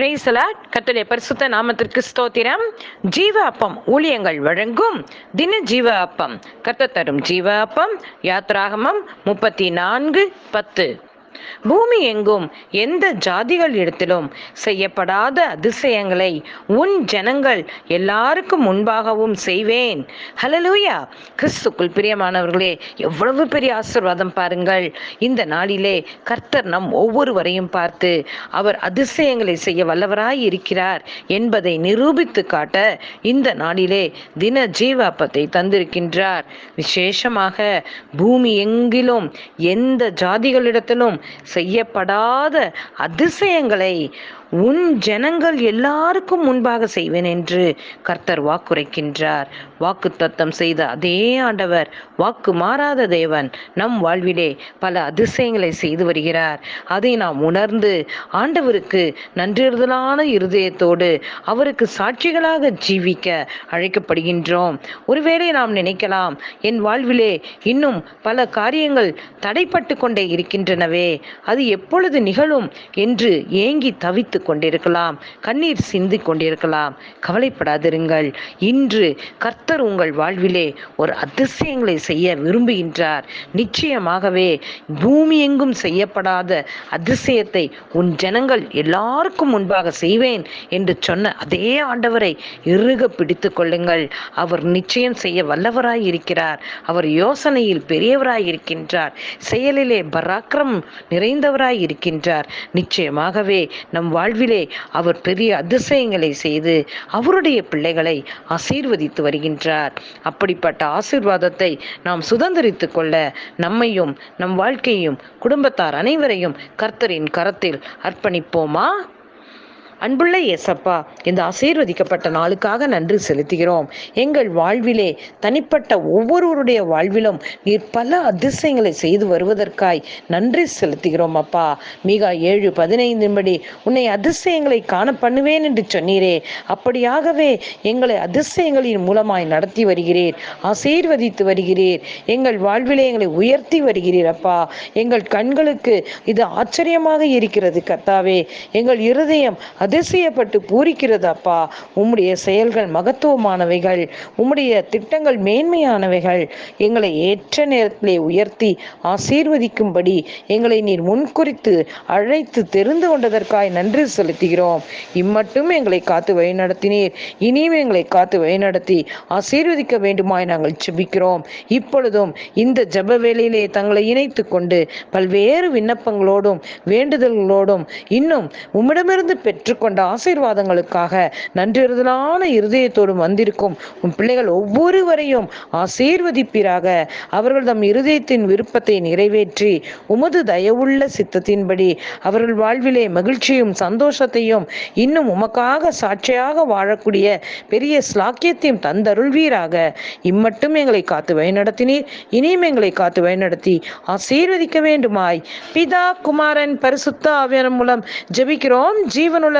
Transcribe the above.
பிரேசலாட் கத்துடைய பரிசுத்த நாமத்திற்கு ஸ்தோத்திரம். ஜீவ அப்பம் ஊழியங்கள் வழங்கும் தின ஜீவ அப்பம் கத்த தரும் ஜீவ அப்பம் யாத்ராகமம் முப்பத்தி நான்கு பத்து. பூமி எங்கும் எந்த ஜாதிகள் இடத்திலும் செய்யப்படாத அதிசயங்களை உன் ஜனங்கள் எல்லாருக்கும் முன்பாகவும் செய்வேன். ஹலலூயா கிறிஸ்துக்குள் பிரியமானவர்களே எவ்வளவு பெரிய ஆசிர்வாதம் பாருங்கள். இந்த நாளிலே கர்த்தர் நம் ஒவ்வொருவரையும் பார்த்து அவர் அதிசயங்களை செய்ய வல்லவராய் இருக்கிறார் என்பதை நிரூபித்து காட்ட இந்த நாளிலே தின ஜீவாப்பத்தை தந்திருக்கின்றார். விசேஷமாக பூமி எங்கிலும் எந்த ஜாதிகளிடத்திலும் செய்யப்படாத அதிசயங்களை உன் ஜனங்கள் எல்லாருக்கும் முன்பாக செய்வேன் என்று கர்த்தர் வாக்குரைக்கின்றார். வாக்கு தத்தம் செய்த அதே ஆண்டவர் வாக்கு மாறாத தேவன் நம் வாழ்விலே பல அதிசயங்களை செய்து வருகிறார். அதை நாம் உணர்ந்து ஆண்டவருக்கு நன்றிறுதலான இருதயத்தோடு அவருக்கு சாட்சிகளாக ஜீவிக்க அழைக்கப்படுகின்றோம். ஒருவேளை நாம் நினைக்கலாம் என் வாழ்விலே இன்னும் பல காரியங்கள் தடைப்பட்டு கொண்டே இருக்கின்றனவே அது எப்பொழுது நிகழும் என்று ஏங்கி தவித்து கொண்டிருக்கலாம். கண்ணீர் சிந்தி கொண்டிருக்கலாம். கவலைப்படாதிருங்கள். இன்று கர்த்தர் உங்கள் வாழ்விலே ஒரு அதிசயங்களை செய்ய விரும்புகின்றார். நிச்சயமாகவே பூமி எங்கும் செய்யப்படாத அதிசயத்தை உன் ஜனங்கள் எல்லாருக்கும் முன்பாக செய்வேன் என்று சொன்ன அதே ஆண்டவரை இறுக பிடித்து கொள்ளுங்கள். அவர் நிச்சயம் செய்ய வல்லவராய் இருக்கிறார். அவர் யோசனையில் பெரியவராய் இருக்கின்றார். செயலிலே பராக்கிரம் நிறைந்தவராய் இருக்கின்றார். நிச்சயமாகவே நம் வாழ்விலே அவர் பெரிய அதிசயங்களை செய்து அவருடைய பிள்ளைகளை ஆசீர்வதித்து வருகின்றார். அப்படிப்பட்ட ஆசீர்வாதத்தை நாம் சுதந்திரித்து கொள்ள நம்மையும் நம் வாழ்க்கையும் குடும்பத்தார் அனைவரையும் கர்த்தரின் கரத்தில் அர்ப்பணிப்போமா? அன்புள்ள இயேசப்பா இந்த ஆசீர்வதிக்கப்பட்ட நாளுக்காக நன்றி செலுத்துகிறோம். எங்கள் வாழ்விலே தனிப்பட்ட ஒவ்வொருவருடைய வாழ்விலும் நீர் பல அதிசயங்களை செய்து வருவதற்காய் நன்றி செலுத்துகிறோம் அப்பா. மிக ஏழு பதினைந்தின்படி உன்னை அதிசயங்களை காண பண்ணுவேன் என்று சொன்னீரே. அப்படியாகவே எங்களை அதிசயங்களின் மூலமாய் நடத்தி வருகிறீர் ஆசீர்வதித்து வருகிறீர். எங்கள் வாழ்விலே எங்களை உயர்த்தி வருகிறீர் அப்பா. எங்கள் கண்களுக்கு இது ஆச்சரியமாக இருக்கிறது கத்தாவே. எங்கள் இருதயம் அதிசயப்பட்டு பூரிக்கிறது அப்பா உம்முடைய செயல்கள் மகத்துவமானவைகள். உம்முடைய திட்டங்கள் மேன்மையானவைகள். எங்களை ஏற்ற நேரத்திலே உயர்த்தி ஆசீர்வதிக்கும்படி எங்களை நீர் முன்குறித்து அழைத்து தெரிந்து கொண்டதற்காய் நன்றி செலுத்துகிறோம். இம்மட்டும் எங்களை காத்து வழிநடத்தினீர். இனியும் எங்களை காத்து வழிநடத்தி ஆசீர்வதிக்க வேண்டுமாய் நாங்கள் செபிக்கிறோம் இப்பொழுதும் இந்த ஜப வேளையிலே தங்களை இணைத்து கொண்டு பல்வேறு விண்ணப்பங்களோடும் வேண்டுதல்களோடும் இன்னும் உம்மிடமிருந்து பெற்று கொண்ட ஆசீர்வாதங்களுக்காக நன்றிறுதலான இருதயத்தோடும் வந்திருக்கும் உன் பிள்ளைகள் ஒவ்வொருவரையும் ஆசீர்வதிப்பீராக. அவர்கள் தம் இருதயத்தின் விருப்பத்தை நிறைவேற்றி உமது தயவுள்ள சித்தத்தின்படி அவர்கள் வாழ்விலே மகிழ்ச்சியும் சந்தோஷத்தையும் இன்னும் உமக்காக சாட்சியாக வாழக்கூடிய பெரிய ஸ்லாக்கியத்தையும் தந்தருள்வீராக. இம்மட்டும் எங்களை காத்து வழிநடத்தினீர். இனியும் எங்களை காத்து வழிநடத்தி ஆசீர்வதிக்க வேண்டுமாய். பிதா குமாரன் பரிசுத்த ஆவியன் மூலம் ஜெபிக்கிறோம். ஜீவனுள்ள